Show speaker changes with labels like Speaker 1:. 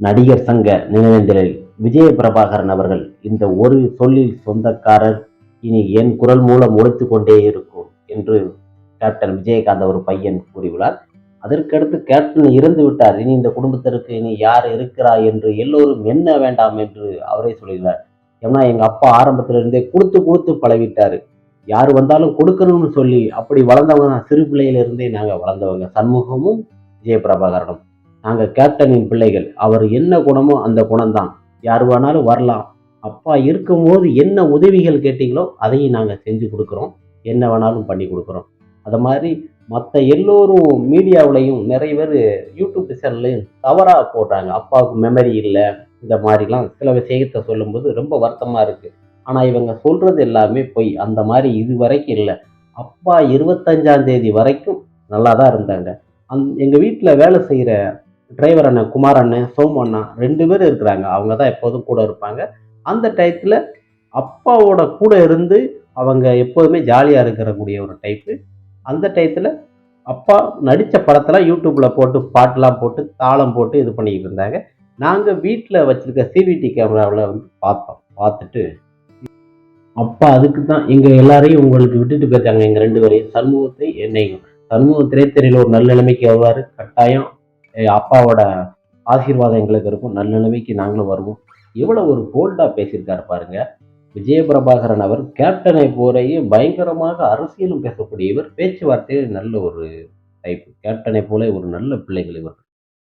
Speaker 1: நடிகர் சங்க நினைவேந்தலில் விஜய பிரபாகரன் அவர்கள் இந்த ஒரு சொல்லில் சொந்தக்காரர். இனி என் குரல் மூலம் ஒழித்து கொண்டே இருக்கும் என்று கேப்டன் விஜயகாந்த் ஒரு பையன் கூறியுள்ளார். அதற்கடுத்து கேப்டன் இறந்து விட்டார். இனி இந்த குடும்பத்திற்கு இனி யார் இருக்கிறாய் என்று எல்லோரும் என்ன வேண்டாம் என்று அவரே சொல்லியுள்ளார். ஏன்னா எங்க அப்பா ஆரம்பத்திலிருந்தே கொடுத்து கொடுத்து பழகிட்டாரு. யார் வந்தாலும் கொடுக்கணும்னு சொல்லி அப்படி வளர்ந்தவங்க தான். சிறு பிள்ளையிலிருந்தே நாங்கள் வளர்ந்தவங்க. சண்முகமும் விஜயபிரபாகரனும் நாங்கள் கேப்டனின் பிள்ளைகள். அவர் என்ன குணமோ அந்த குணம்தான். யார் வேணாலும் வரலாம். அப்பா இருக்கும்போது என்ன உதவிகள் கேட்டீங்களோ அதையும் நாங்கள் செஞ்சு கொடுக்குறோம். என்ன வேணாலும் பண்ணி கொடுக்குறோம். அது மாதிரி மற்ற எல்லோரும் மீடியாவிலையும் நிறைய பேர் யூடியூப் சேனல்லையும் தவறாக போடுறாங்க. அப்பாவுக்கு மெமரி இல்லை இந்த மாதிரிலாம் சில விஷயத்தை சொல்லும்போது ரொம்ப வருத்தமாக இருக்குது ஆனால் இவங்க சொல்கிறது எல்லாமே பொய். அந்த மாதிரி இது வரைக்கும் இல்லை. அப்பா இருபத்தஞ்சாம் தேதி வரைக்கும் நல்லா தான் இருந்தாங்க. அந் எங்கள் வீட்டில் வேலை செய்கிற டிரைவர் அண்ணன் குமார் அண்ணன் சோம் அண்ணா ரெண்டு பேர் இருக்கிறாங்க. அவங்க தான் எப்போதும் கூட இருப்பாங்க. அந்த டயத்தில் அப்பாவோட கூட இருந்து அவங்க எப்போதுமே ஜாலியாக இருக்கக்கூடிய ஒரு டைப்பு அந்த டயத்தில் அப்பா நடித்த படத்தெல்லாம் யூடியூப்பில் போட்டு பாட்டெலாம் போட்டு தாளம் போட்டு இது பண்ணிக்கிட்டு இருந்தாங்க. நாங்கள் வீட்டில் வச்சுருக்க சிவிடி கேமராவில் வந்து பார்த்தோம். பார்த்துட்டு அப்பா அதுக்கு தான் எங்கள் எல்லாரையும் உங்களுக்கு விட்டுட்டு போயிருக்காங்க எங்கள் ரெண்டு பேரையும் சண்முகத்தை என்னையும். சண்முகம் தெரியல ஒரு நல்ல நிலைமைக்கு வருவார். கட்டாயம் அப்பாவோட ஆசீர்வாதம் எங்களுக்கு இருக்கும். நல்ல நிலைமைக்கு நாங்களும் வருவோம். இவ்வளோ ஒரு போல்டாக பேசியிருக்காரு பாருங்க. விஜயபிரபாகரன் அவர் கேப்டனை போரையும் பயங்கரமாக அரசியலும் பேசக்கூடியவர் பேச்சுவார்த்தையில் நல்ல ஒரு டைப் கேப்டனை போல ஒரு நல்ல பிள்ளைகள் இவர்